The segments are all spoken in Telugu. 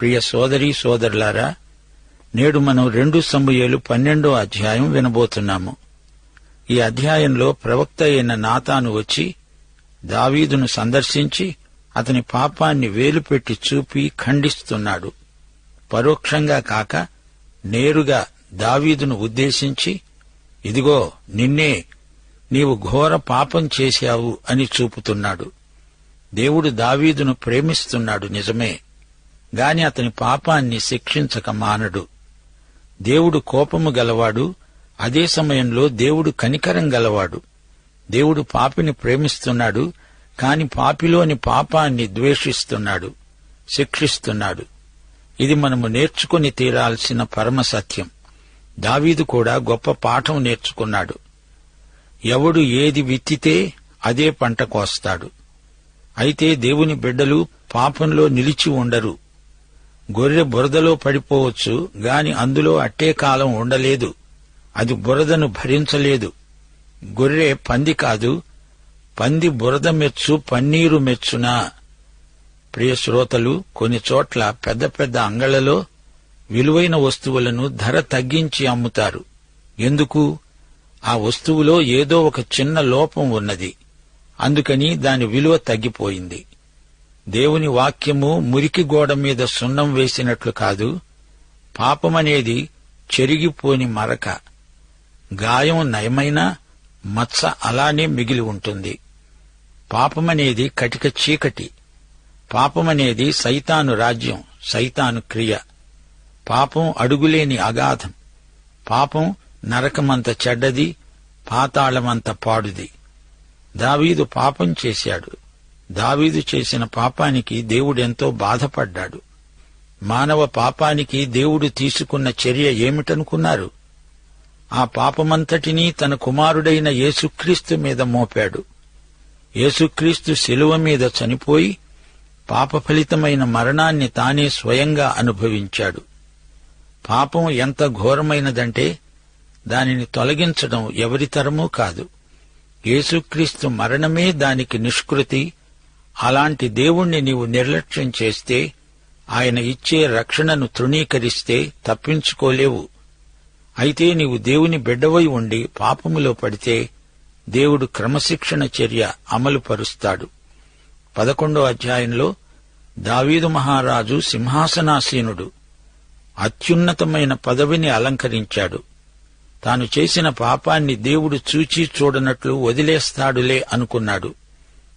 ప్రియ సోదరీ సోదరులారా నేడు మనం రెండు సమూయేలు పన్నెండో అధ్యాయం వినబోతున్నాము. ఈ అధ్యాయంలో ప్రవక్త అయిన నాతాను వచ్చి దావీదును సందర్శించి అతని పాపాన్ని వేలుపెట్టి చూపి ఖండిస్తున్నాడు. పరోక్షంగా కాక నేరుగా దావీదును ఉద్దేశించి ఇదిగో నిన్నే నీవు ఘోర పాపం చేశావు అని చూపుతున్నాడు. దేవుడు దావీదును ప్రేమిస్తున్నాడు నిజమే. గాని అతని పాపాన్ని శిక్షించక మానడు. దేవుడు కోపము గలవాడు అదే సమయంలో దేవుడు కనికరం గలవాడు. దేవుడు పాపిని ప్రేమిస్తున్నాడు కాని పాపిలోని పాపాన్ని ద్వేషిస్తున్నాడు శిక్షిస్తున్నాడు. ఇది మనము నేర్చుకుని తీరాల్సిన పరమ సత్యం. దావీదు కూడా గొప్ప పాఠం నేర్చుకున్నాడు. ఎవడు ఏది విత్తితే అదే పంట కోస్తాడు. అయితే దేవుని బిడ్డలు పాపంలో నిలిచి ఉండరు. గొర్రె బురదలో పడిపోవచ్చు గాని అందులో అట్టే కాలం ఉండలేదు. అది బురదను భరించలేదు. గొర్రె పంది కాదు పంది బురద మెచ్చు పన్నీరు మెచ్చునా. ప్రియ శ్రోతలు కొన్ని చోట్ల పెద్ద పెద్ద అంగళ్ళలో విలువైన వస్తువులను ధర తగ్గించి అమ్ముతారు. ఎందుకు? ఆ వస్తువులో ఏదో ఒక చిన్న లోపం ఉన్నది. అందుకని దాని విలువ తగ్గిపోయింది. దేవుని వాక్యము మురికి గోడ మీద సున్నం వేసినట్లు కాదు పాపమనేది చెరిగిపోని మరక. గాయం నయమైనా మత్స అలానే మిగిలి ఉంటుంది. పాపమనేది కటిక చీకటి. పాపమనేది సైతాను రాజ్యం సైతాను క్రియ. పాపం అడుగులేని అగాధం. పాపం నరకమంత చెడ్డది పాతాళమంత పాడుది. దావీదు పాపం చేశాడు. దావీదు చేసిన పాపానికి దేవుడెంతో బాధపడ్డాడు. మానవ పాపానికి దేవుడు తీసుకున్న చర్య ఏమిటనుకున్నారు? ఆ పాపమంతటినీ తన కుమారుడైన యేసుక్రీస్తు మీద మోపాడు. యేసుక్రీస్తు శిలువ మీద చనిపోయి పాప ఫలితమైన మరణాన్ని తానే స్వయంగా అనుభవించాడు. పాపం ఎంత ఘోరమైనదంటే దానిని తొలగించడం ఎవరితరమూ కాదు. యేసుక్రీస్తు మరణమే దానికి నిష్కృతి అలాంటి దేవుణ్ణి నీవు నిర్లక్ష్యం చేస్తే ఆయన ఇచ్చే రక్షణను తృణీకరిస్తే తప్పించుకోలేవు. అయితే నీవు దేవుని బిడ్డవై ఉండి పాపములో పడితే దేవుడు క్రమశిక్షణ చర్య అమలు పరుస్తాడు. పదకొండో అధ్యాయంలో దావీదు మహారాజు సింహాసనాసీనుడు అత్యున్నతమైన పదవిని అలంకరించాడు. తాను చేసిన పాపాన్ని దేవుడు చూచి చూడనట్లు వదిలేస్తాడులే అనుకున్నాడు.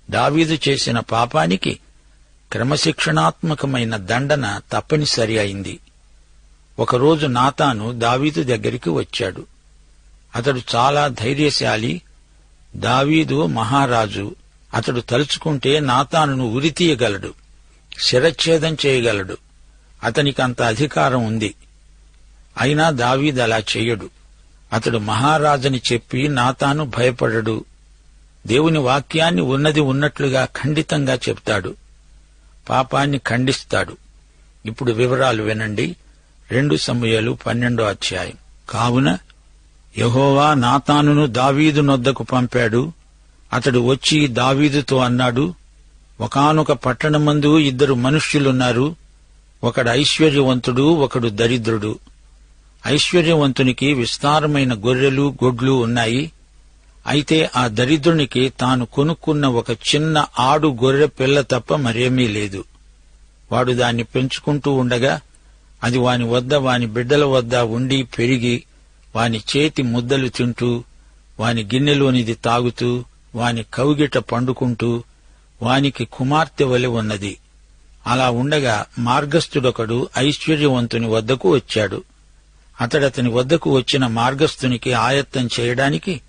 దావీదు చేసిన పాపానికి క్రమశిక్షణాత్మకమైన దండన తప్పనిసరి అయింది. ఒకరోజు నాతాను దావీదు దగ్గరికి వచ్చాడు. అతడు చాలా ధైర్యశాలి దావీదు మహారాజు. అతడు తలుచుకుంటే నాతానును ఉరితీయగలడు శిరచ్ఛేదం చేయగలడు. అతనికి అంత అధికారం ఉంది. అయినా దావీదు అలా చేయడు. అతడు మహారాజని చెప్పి నాతాను భయపడడు. దేవుని వాక్యాన్ని ఉన్నది ఉన్నట్లుగా ఖండితంగా చెప్తాడు. పాపాన్ని ఖండిస్తాడు. ఇప్పుడు వివరాలు వినండి. రెండు సమయాలు పన్నెండో అధ్యాయం. కావున యహోవా నాతానును దావీదు నొద్దకు పంపాడు. అతడు వచ్చి దావీదుతో అన్నాడు ఒకనొక పట్టణమందు ఇద్దరు మనుష్యులున్నారు. ఒకడు ఐశ్వర్యవంతుడు ఒకడు దరిద్రుడు. ఐశ్వర్యవంతునికి విస్తారమైన గొర్రెలు గొడ్లు ఉన్నాయి. అయితే ఆ దరిద్రునికి తాను కొనుక్కున్న ఒక చిన్న ఆడు గొర్రె పిల్ల తప్ప మరేమీ లేదు. వాడు దాన్ని పెంచుకుంటూ ఉండగా అది వాని వద్ద వాని బిడ్డల వద్ద ఉండి పెరిగి వాని చేతి ముద్దలు తింటూ వాని గిన్నెలోనిది తాగుతూ వాని కౌగిట పండుకుంటూ వానికి కుమార్తె వలె ఉన్నది. అలా ఉండగా మార్గస్థుడొకడు ఐశ్వర్యవంతుని వద్దకు వచ్చాడు. అతడతని వద్దకు వచ్చిన మార్గస్థునికి ఆయత్తం చేయడానికి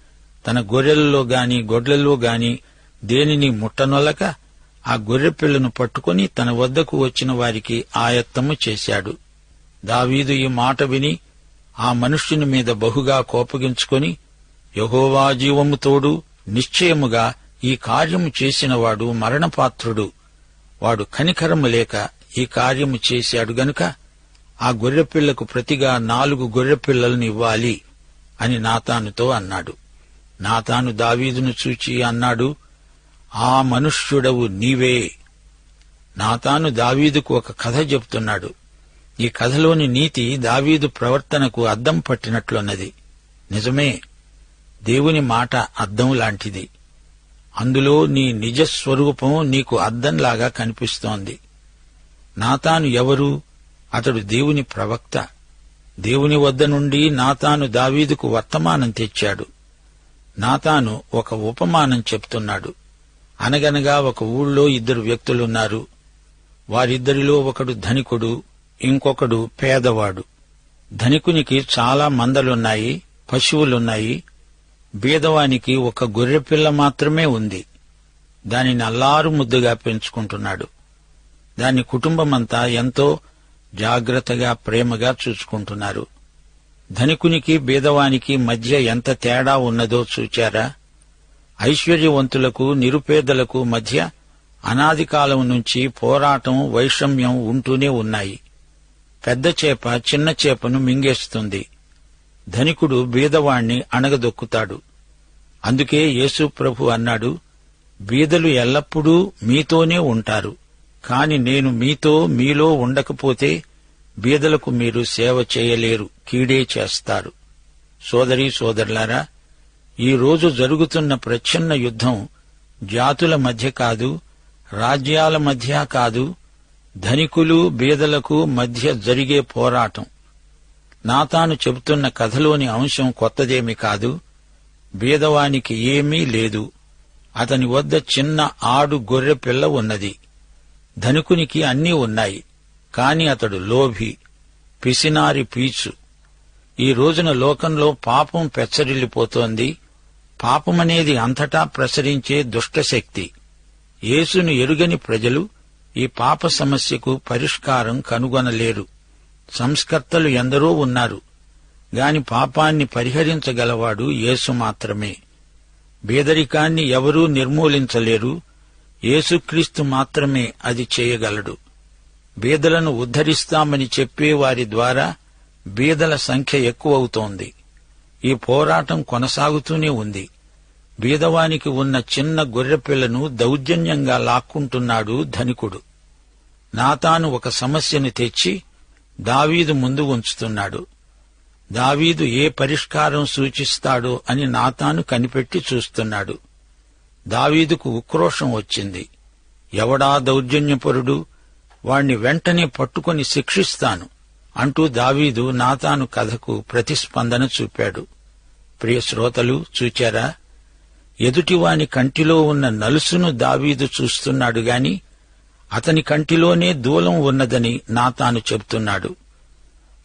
తన గొర్రెలలో గాని గొడ్లలో గాని దేనిని ముట్టనొల్లక ఆ గొర్రెపిల్లను పట్టుకుని తన వద్దకు వచ్చిన వారికి ఆయత్తము చేశాడు. దావీదు ఈ మాట విని ఆ మనుష్యుని మీద బహుగా కోపగించుకొని యహోవా జీవము తోడు నిశ్చయముగా ఈ కార్యము చేసినవాడు మరణపాత్రుడు. వాడు కనికరము లేక ఈ కార్యము చేశాడు గనుక ఆ గొర్రెపిల్లకు ప్రతిగా నాలుగు గొర్రెపిల్లలను ఇవ్వాలి అని నాతానుతో అన్నాడు. నాతాను దావీదును చూచి అన్నాడు ఆ మనుష్యుడవు నీవే. నాతాను దావీదుకు ఒక కథ చెప్తున్నాడు ఈ కథలోని నీతి దావీదు ప్రవర్తనకు అద్దం పట్టినట్లున్నది. నిజమే దేవుని మాట అద్దం లాంటిది. అందులో నీ నిజ స్వరూపం నీకు అద్దంలాగా కనిపిస్తోంది. నాతాను ఎవరు? అతడు దేవుని ప్రవక్త. దేవుని వద్ద నుండి నాతాను దావీదుకు వర్తమానం తెచ్చాడు. నాతాను ఒక ఉపమానం చెప్తున్నాడు. అనగనగా ఒక ఊళ్ళో ఇద్దరు వ్యక్తులున్నారు. వారిద్దరిలో ఒకడు ధనికుడు ఇంకొకడు పేదవాడు. ధనికునికి చాలా మందలున్నాయి పశువులున్నాయి. బీదవానికి ఒక గొర్రెపిల్ల మాత్రమే ఉంది. దానిని అల్లారు ముద్దుగా పెంచుకుంటున్నాడు. దాని కుటుంబమంతా ఎంతో జాగ్రత్తగా ప్రేమగా చూసుకుంటున్నారు. ధనికునికి బీదవానికి మధ్య ఎంత తేడా ఉన్నదో చూచారా? ఐశ్వర్యవంతులకు నిరుపేదలకు మధ్య అనాది కాలం నుంచి పోరాటం వైషమ్యం ఉంటూనే ఉన్నాయి. పెద్ద చేప చిన్న చేపను మింగేస్తుంది. ధనికుడు బీదవాణ్ణి అణగదొక్కుతాడు. అందుకే యేసు ప్రభు అన్నాడు బీదలు ఎల్లప్పుడూ మీతోనే ఉంటారు. కాని నేను మీతో మీలో ఉండకపోతే బీదలకు మీరు సేవ చేయలేరు కీడే చేస్తారు. సోదరీ సోదరులారా ఈరోజు జరుగుతున్న ప్రచ్ఛన్న యుద్ధం జాతుల మధ్య కాదు రాజ్యాల మధ్య కాదు ధనికులు బీదలకు మధ్య జరిగే పోరాటం. నాతాను చెబుతున్న కథలోని అంశం కొత్తదేమి కాదు బీదవానికి ఏమీ లేదు. అతని వద్ద చిన్న ఆడు గొర్రె పిల్ల ఉన్నది. ధనికునికి అన్నీ ఉన్నాయి. కాని అతడు లోభి పిసినారి పీచు. ఈ రోజున లోకంలో పాపం పెచ్చరిల్లిపోతోంది. పాపమనేది అంతటా ప్రసరించే దుష్టశక్తి. యేసును ఎరుగని ప్రజలు ఈ పాప సమస్యకు పరిష్కారం కనుగొనలేరు. సంస్కర్తలు ఎందరో ఉన్నారు. గాని పాపాన్ని పరిహరించగలవాడు యేసు మాత్రమే. బేదరికాన్ని ఎవరూ నిర్మూలించలేరు. యేసుక్రీస్తు మాత్రమే అది చేయగలడు. బీదలను ఉద్ధరిస్తామని చెప్పేవారి ద్వారా బీదల సంఖ్య ఎక్కువవుతోంది. ఈ పోరాటం కొనసాగుతూనే ఉంది. బీదవానికి ఉన్న చిన్న గొర్రెపిల్లను దౌర్జన్యంగా లాక్కుంటున్నాడు ధనికుడు. నాతాను ఒక సమస్యను తెచ్చి దావీదు ముందు ఉంచుతున్నాడు. దావీదు ఏ పరిష్కారం సూచిస్తాడో అని నాతాను కనిపెట్టి చూస్తున్నాడు. దావీదుకు ఉక్రోషం వచ్చింది. ఎవడా దౌర్జన్యపరుడు? వాణ్ణి వెంటనే పట్టుకొని శిక్షిస్తాను అంటూ దావీదు నాతాను కథకు ప్రతిస్పందన చూపాడు. ప్రియ శ్రోతలు చూచారా? ఎదుటివాని కంటిలో ఉన్న నలుసును దావీదు చూస్తున్నాడు గాని అతని కంటిలోనే దూలం ఉన్నదని నాతాను చెబుతున్నాడు.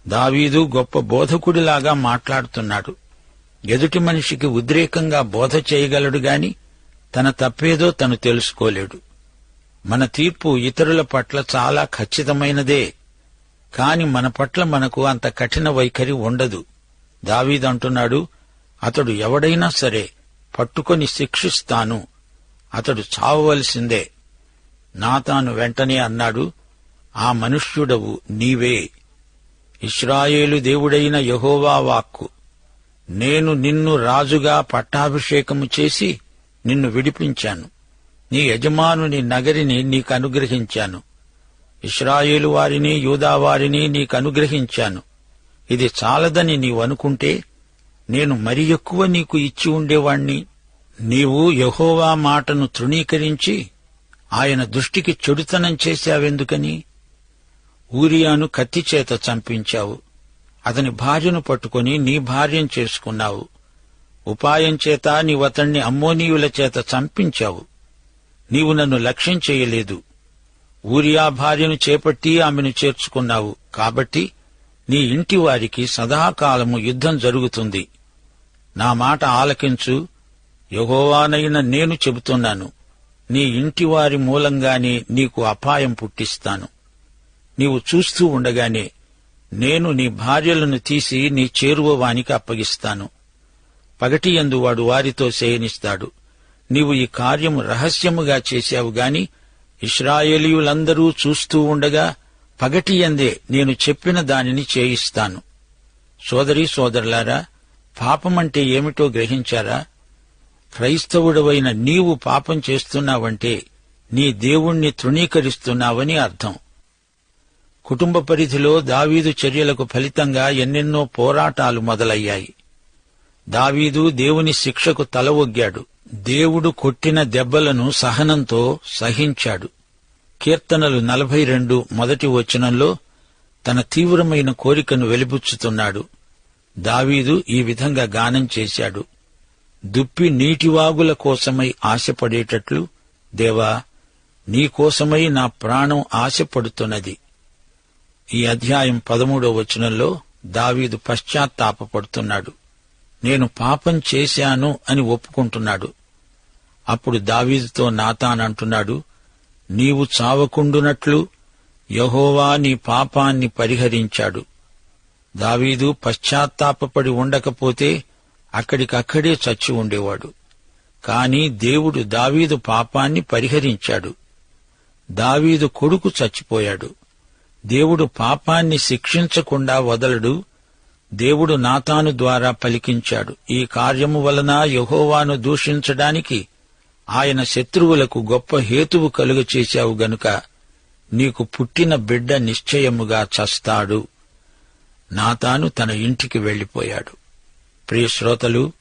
దావీదు గొప్ప బోధకుడిలాగా మాట్లాడుతున్నాడు. ఎదుటి మనిషికి ఉద్రేకంగా బోధ చేయగలడు గాని తన తప్పేదో తను తెలుసుకోలేడు. మన తీర్పు ఇతరుల పట్ల చాలా ఖచ్చితమైనదే. కాని మన పట్ల మనకు అంత కఠిన వైఖరి ఉండదు. దావీదంటున్నాడు అతడు ఎవడైనా సరే పట్టుకొని శిక్షిస్తాను. అతడు చావవలసిందే. నాతాను వెంటనే అన్నాడు ఆ మనుష్యుడవు నీవే. ఇస్రాయేలు దేవుడైన యహోవా వాక్కు. నేను నిన్ను రాజుగా పట్టాభిషేకము చేసి నిన్ను విడిపించాను. నీ యజమానుని నగరిని నీకు అనుగ్రహించాను ఇస్రాయేలు వారిని యూదావారిని నీకు అనుగ్రహించాను ఇది చాలదని నీవనుకుంటే నేను మరి ఎక్కువ నీకు ఇచ్చి ఉండేవాణ్ణి. నీవు యహోవా మాటను తృణీకరించి ఆయన దృష్టికి చెడుతనం చేశావెందుకని? ఊరియాను కత్తిచేత చంపించావు. అతని భార్యను పట్టుకుని నీ భార్యం చేసుకున్నావు. ఉపాయం చేత నీవతణ్ణి అమ్మోనీయుల చేత చంపించావు. నీవు నన్ను లక్ష్యం చేయలేదు. ఊరియా భార్యను చేపట్టి ఆమెను చేర్చుకున్నావు. కాబట్టి నీ ఇంటి వారికి సదాకాలము యుద్ధం జరుగుతుంది. నా మాట ఆలకించు. యహోవానైన నేను చెబుతున్నాను. నీ ఇంటివారి మూలంగానే నీకు అపాయం పుట్టిస్తాను. నీవు చూస్తూ ఉండగానే నేను నీ భార్యలను తీసి నీ చేరువవానికి అప్పగిస్తాను. పగటియందు వాడు వారితో శయనిస్తాడు. నీవు ఈ కార్యము రహస్యముగా చేశావు గాని ఇస్రాయేలీయులందరూ చూస్తూ ఉండగా పగటి ఎందే నేను చెప్పిన దానిని చేయిస్తాను. సోదరి సోదరులారా పాపమంటే ఏమిటో గ్రహించారా? క్రైస్తవుడవైన నీవు పాపం చేస్తున్నావంటే నీ దేవుణ్ణి తృణీకరిస్తున్నావని అర్థం. కుటుంబ పరిధిలో దావీదు చర్యలకు ఫలితంగా ఎన్నెన్నో పోరాటాలు మొదలయ్యాయి. దావీదు దేవుని శిక్షకు తల ఒగ్గాడు దేవుడు కొట్టిన దెబ్బలను సహనంతో సహించాడు. కీర్తనలు నలభై రెండు మొదటి వచనంలో తన తీవ్రమైన కోరికను వెలిబుచ్చుతున్నాడు. దావీదు ఈ విధంగా గానం చేశాడు. దుప్పి నీటివాగుల కోసమై ఆశపడేటట్లు దేవా నీకోసమై నా ప్రాణం ఆశపడుతున్నది. ఈ అధ్యాయం పదమూడో వచనంలో దావీదు పశ్చాత్తాపడుతున్నాడు నేను పాపం చేశాను అని ఒప్పుకుంటున్నాడు. అప్పుడు దావీదుతో నాతాన్ అంటున్నాడు నీవు చావకుండునట్లు యహోవా నీ పాపాన్ని పరిహరించాడు. దావీదు పశ్చాత్తాపడి ఉండకపోతే అక్కడికక్కడే చచ్చి ఉండేవాడు. కాని దేవుడు దావీదు పాపాన్ని పరిహరించాడు. దావీదు కొడుకు చచ్చిపోయాడు. దేవుడు పాపాన్ని శిక్షించకుండా వదలడు. దేవుడు నాతాను ద్వారా పలికించాడు. ఈ కార్యము వలన యహోవాను దూషించడానికి ఆయన శత్రువులకు గొప్ప హేతువు కలుగ చేశావు గనుక నీకు పుట్టిన బిడ్డ నిశ్చయముగా చస్తాడు. నాతాను తన ఇంటికి వెళ్ళిపోయాడు ప్రియశ్రోతలు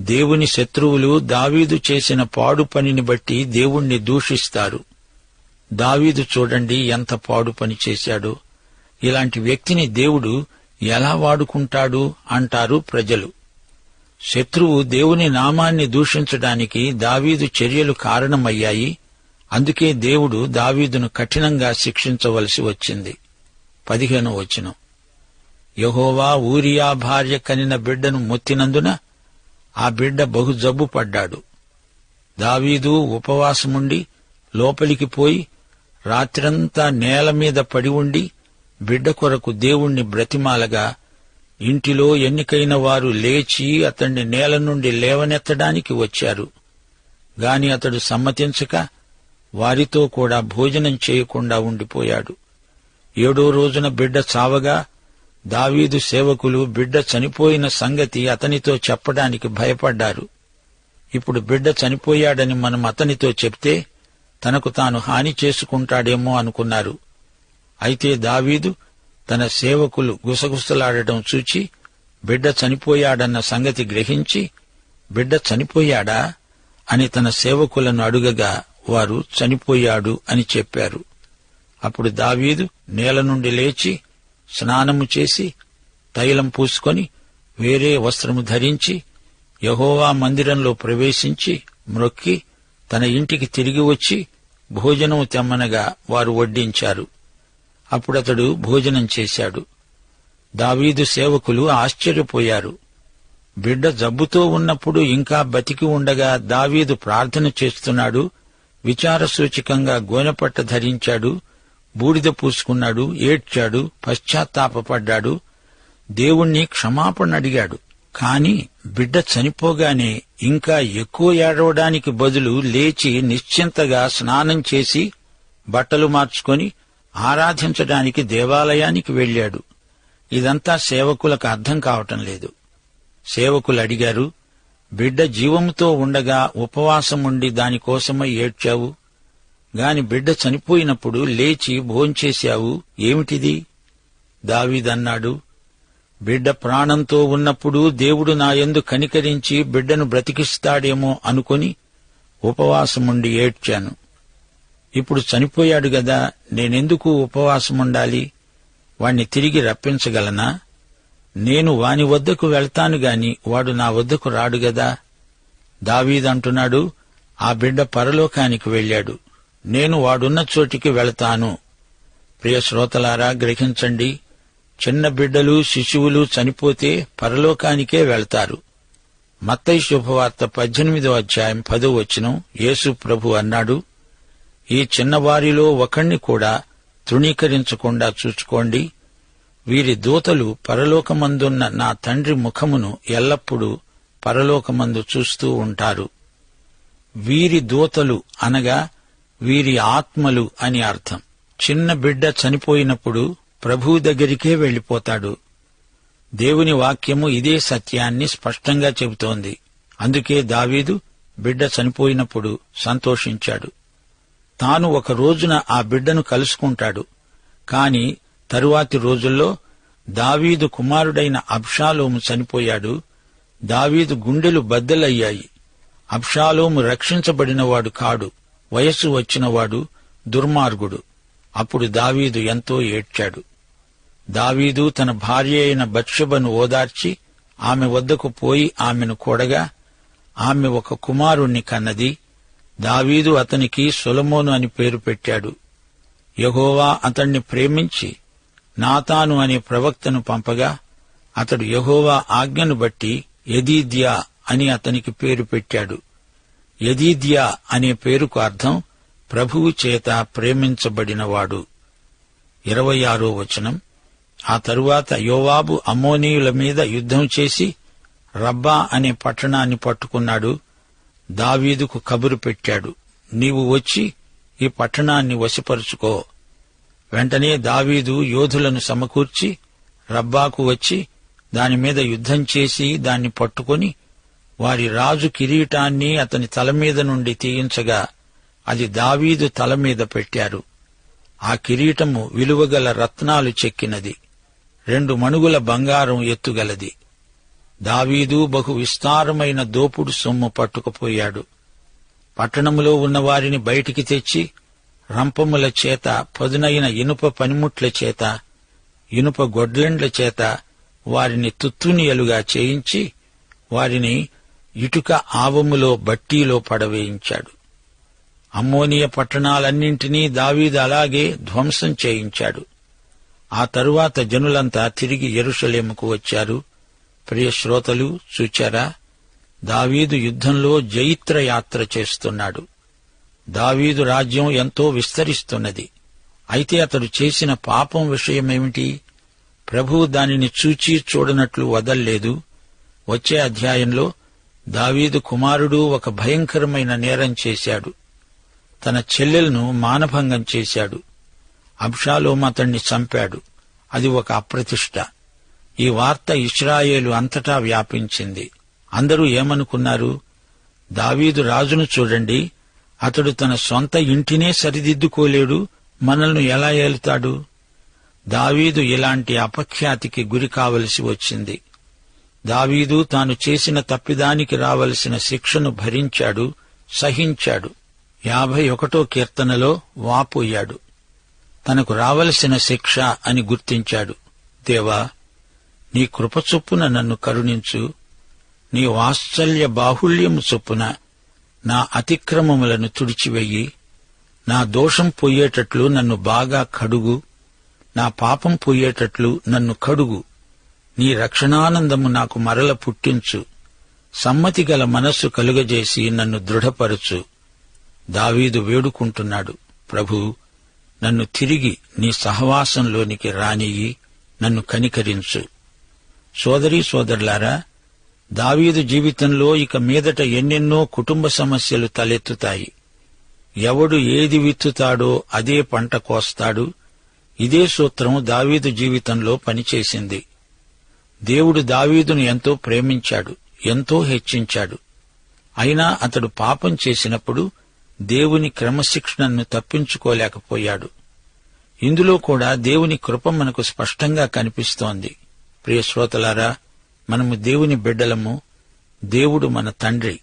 దేవుని శత్రువులు దావీదు చేసిన పాడు పనిని బట్టి దేవుణ్ణి దూషిస్తారు. దావీదు చూడండి ఎంత పాడు పని చేశాడు. ఇలాంటి వ్యక్తిని దేవుడు ఎలా వాడుకుంటాడు అంటారు ప్రజలు. శత్రువు దేవుని నామాన్ని దూషించడానికి దావీదు చర్యలు కారణమయ్యాయి. అందుకే దేవుడు దావీదును కఠినంగా శిక్షించవలసి వచ్చింది. పదిహేను వచనం. యహోవా ఊరియా భార్య కనిన బిడ్డను మొత్తినందున ఆ బిడ్డ బహు జబ్బు పడ్డాడు. దావీదు ఉపవాసముండి లోపలికి పోయి రాత్రంతా నేల మీద పడి ఉండి బిడ్డ కొరకు దేవుణ్ణి బ్రతిమాలగా ఇంటిలో ఎన్నికైన వారు లేచి అతణ్ణి నేల నుండి లేవనెత్తడానికి వచ్చారు. గాని అతడు సమ్మతించక వారితో కూడా భోజనం చేయకుండా ఉండిపోయాడు. ఏడో రోజున బిడ్డ చావగా దావీదు సేవకులు బిడ్డ చనిపోయిన సంగతి అతనితో చెప్పడానికి భయపడ్డారు. ఇప్పుడు బిడ్డ చనిపోయాడని మనం అతనితో చెప్తే తనకు తాను హాని చేసుకుంటాడేమో అనుకున్నారు. అయితే దావీదు తన సేవకులు గుసగుసలాడటం చూచి బిడ్డ చనిపోయాడన్న సంగతి గ్రహించి బిడ్డ చనిపోయాడా అని తన సేవకులను అడుగగా వారు చనిపోయాడు అని చెప్పారు. అప్పుడు దావీదు నేల నుండి లేచి స్నానము చేసి తైలం పూసుకొని వేరే వస్త్రము ధరించి యహోవా మందిరంలో ప్రవేశించి మ్రొక్కి తన ఇంటికి తిరిగి వచ్చి భోజనం తెమ్మనగా వారు వడ్డించారు. అప్పుడతడు భోజనం చేశాడు. దావీదు సేవకులు ఆశ్చర్యపోయారు. బిడ్డ జబ్బుతో ఉన్నప్పుడు ఇంకా బతికి ఉండగా దావీదు ప్రార్థన చేస్తున్నాడు విచారసూచకంగా గోనెపట్ట ధరించాడు బూడిద పూసుకున్నాడు ఏడ్చాడు పశ్చాత్తాపడ్డాడు దేవుణ్ణి క్షమాపణ అడిగాడు. కాని బిడ్డ చనిపోగానే ఇంకా ఎక్కువ ఏడవడానికి బదులు లేచి నిశ్చింతగా స్నానం చేసి బట్టలు మార్చుకొని ఆరాధించడానికి దేవాలయానికి వెళ్ళాడు ఇదంతా సేవకులకు అర్థం కావటం లేదు. సేవకులు అడిగారు బిడ్డ జీవముతో ఉండగా ఉపవాసం ఉండి దానికోసమై ఏడ్చావు? గాని బిడ్డ చనిపోయినప్పుడు లేచి భోంచేశావు ఏమిటిది? దావీదన్నాడు బిడ్డ ప్రాణంతో ఉన్నప్పుడు దేవుడు నాయందు కనికరించి బిడ్డను బ్రతికిస్తాడేమో అనుకొని ఉపవాసముండి ఏడ్చాను. ఇప్పుడు చనిపోయాడు గదా నేనెందుకు ఉపవాసముండాలి? వాణ్ణి తిరిగి రప్పించగలనా? నేను వాని వద్దకు వెళ్తాను గాని వాడు నా వద్దకు రాడు గదా? దావీదంటున్నాడు ఆ బిడ్డ పరలోకానికి వెళ్ళాడు. నేను వాడున్న చోటికి వెళతాను. ప్రియ శ్రోతలారా గ్రహించండి చిన్న బిడ్డలు శిశువులు చనిపోతే పరలోకానికే వెళ్తారు. మత్తై శుభవార్త పద్దెనిమిదో అధ్యాయం పదో వచనం యేసు ప్రభు అన్నాడు ఈ చిన్నవారిలో ఒకణ్ణి కూడా తృణీకరించకుండా చూచుకోండి. వీరి దూతలు పరలోకమందున్న నా తండ్రి ముఖమును ఎల్లప్పుడూ పరలోకమందు చూస్తూ ఉంటారు. వీరి దూతలు అనగా వీరి ఆత్మలు అని అర్థం. చిన్న బిడ్డ చనిపోయినప్పుడు ప్రభువు దగ్గరికే వెళ్ళిపోతాడు దేవుని వాక్యము ఇదే సత్యాన్ని స్పష్టంగా చెబుతోంది. అందుకే దావీదు బిడ్డ చనిపోయినప్పుడు సంతోషించాడు. తాను ఒక రోజున ఆ బిడ్డను కలుసుకుంటాడు. కాని తరువాతి రోజుల్లో దావీదు కుమారుడైన అబ్షాలోము చనిపోయాడు. దావీదు గుండెలు బద్దలయ్యాయి. అబ్షాలోము రక్షించబడినవాడు కాడు. వయస్సు వచ్చినవాడు దుర్మార్గుడు. అప్పుడు దావీదు ఎంతో ఏడ్చాడు. దావీదు తన భార్య అయిన బత్షబను ఓదార్చి ఆమె వద్దకు పోయి ఆమెను కూడగా ఆమె ఒక కుమారుణ్ణి కన్నది. దావీదు అతనికి సొలమోను అని పేరు పెట్టాడు. యహోవా అతణ్ణి ప్రేమించి నాతాను అనే ప్రవక్తను పంపగా అతడు యహోవా ఆజ్ఞను బట్టి యదీద్యా అని అతనికి పేరు పెట్టాడు. యదీద్యా అనే పేరుకు అర్థం ప్రభువు చేత ప్రేమించబడినవాడు. ఇరవై ఆరో వచనం. ఆ తరువాత యోవాబు అమోనీయుల మీద యుద్ధం చేసి రబ్బా అనే పట్టణాన్ని పట్టుకున్నాడు. దావీదుకు కబురు పెట్టాడు. నీవు వచ్చి ఈ పట్టణాన్ని వశపరుచుకో. వెంటనే దావీదు యోధులను సమకూర్చి రబ్బాకు వచ్చి దానిమీద యుద్ధం చేసి దాన్ని పట్టుకొని వారి రాజు కిరీటాన్ని అతని తల మీద నుండి తీయించగా అది దావీదు తల మీద పెట్టారు ఆ కిరీటము విలువగల రత్నాలు చెక్కినది. రెండు మణుగుల బంగారం ఎత్తుగలది. దావీదు బహు విస్తారమైన దోపుడు సొమ్ము పట్టుకుపోయాడు. పట్టణములో ఉన్న వారిని బయటికి తెచ్చి రంపముల చేత పదునైన ఇనుప పనిముట్ల చేత ఇనుప గొడ్లెండ్ల చేత వారిని తుత్తునియలుగా చేయించి వారిని ఇటుక ఆవములో బట్టీలో పడవేయించాడు. అమ్మోనియ పట్టణాలన్నింటినీ దావీదు అలాగే ధ్వంసం చేయించాడు. ఆ తరువాత జనులంతా తిరిగి ఎరుషలేముకు వచ్చారు. ప్రియ శ్రోతలు చూచారా? దావీదు యుద్ధంలో జైత్ర యాత్ర చేస్తున్నాడు. దావీదు రాజ్యం ఎంతో విస్తరిస్తున్నది. అయితే అతడు చేసిన పాపం విషయమేమిటి? ప్రభువు దానిని చూచి చూడనట్లు వదల్లేదు. వచ్చే అధ్యాయంలో దావీదు కుమారుడు ఒక భయంకరమైన నేరం చేశాడు. తన చెల్లెలను మానభంగం చేశాడు. అబ్షాలోం అతణ్ణి చంపాడు. అది ఒక అప్రతిష్ట. ఈ వార్త ఇస్రాయేలు అంతటా వ్యాపించింది. అందరూ ఏమనుకున్నారు? దావీదు రాజును చూడండి. అతడు తన సొంత ఇంటినే సరిదిద్దుకోలేడు. మనల్ని ఎలా ఏలుతాడు? దావీదు ఇలాంటి అపఖ్యాతికి గురి కావలసి వచ్చింది. దావీదు తాను చేసిన తప్పిదానికి రావలసిన శిక్షను భరించాడు సహించాడు. యాభై ఒకటో కీర్తనలో వాపోయాడు. తనకు రావలసిన శిక్ష అని గుర్తించాడు. దేవా నీ కృప చొప్పున నన్ను కరుణించు. నీ వాత్సల్య బాహుళ్యము చొప్పున నా అతిక్రమములను తుడిచివెయ్యి నా దోషం పోయేటట్లు నన్ను బాగా కడుగు. నా పాపం పోయేటట్లు నన్ను కడుగు. నీ రక్షణానందము నాకు మరల పుట్టించు. సమ్మతి గల మనస్సు కలుగజేసి నన్ను దృఢపరచు. దావీదు వేడుకుంటున్నాడు ప్రభు నన్ను తిరిగి నీ సహవాసంలోనికి రానియ్యి. నన్ను కనికరించు. సోదరీ సోదరులారా దావీదు జీవితంలో ఇక మీదట ఎన్నెన్నో కుటుంబ సమస్యలు తలెత్తుతాయి. ఎవడు ఏది విత్తుతాడో అదే పంట కోస్తాడు. ఇదే సూత్రం దావీదు జీవితంలో పనిచేసింది. దేవుడు దావీదును ఎంతో ప్రేమించాడు ఎంతో హెచ్చించాడు. అయినా అతడు పాపం చేసినప్పుడు దేవుని క్రమశిక్షణను తప్పించుకోలేకపోయాడు. ఇందులో కూడా దేవుని కృప మనకు స్పష్టంగా కనిపిస్తోంది. ప్రియ శ్రోతలారా మనము దేవుని బిడ్డలము దేవుడు మన తండ్రి.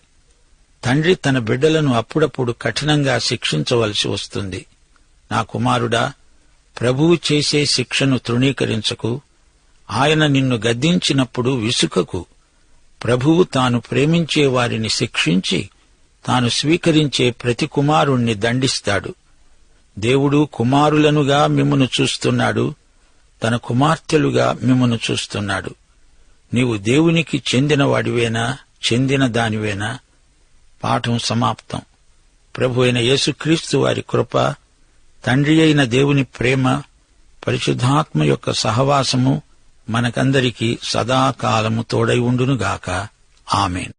తండ్రి తన బిడ్డలను అప్పుడప్పుడు కఠినంగా శిక్షించవలసి వస్తుంది. నా కుమారుడా ప్రభువు చేసే శిక్షను తృణీకరించకు ఆయన నిన్ను గద్దించినప్పుడు విసుకకు. ప్రభువు తాను ప్రేమించే వారిని శిక్షించి తాను స్వీకరించే ప్రతి కుమారుణ్ణి దండిస్తాడు. దేవుడు కుమారులనుగా మిమ్మను చూస్తున్నాడు. తన కుమార్తెలుగా మిమ్మను చూస్తున్నాడు. నీవు దేవునికి చెందినవాడివేనా చెందిన దానివేనా పాఠం సమాప్తం. ప్రభు అయిన యేసుక్రీస్తు వారి కృప తండ్రి అయిన దేవుని ప్రేమ పరిశుద్ధాత్మ యొక్క సహవాసము మనకందరికీ సదాకాలము తోడై ఉండునుగాక. ఆమెన్.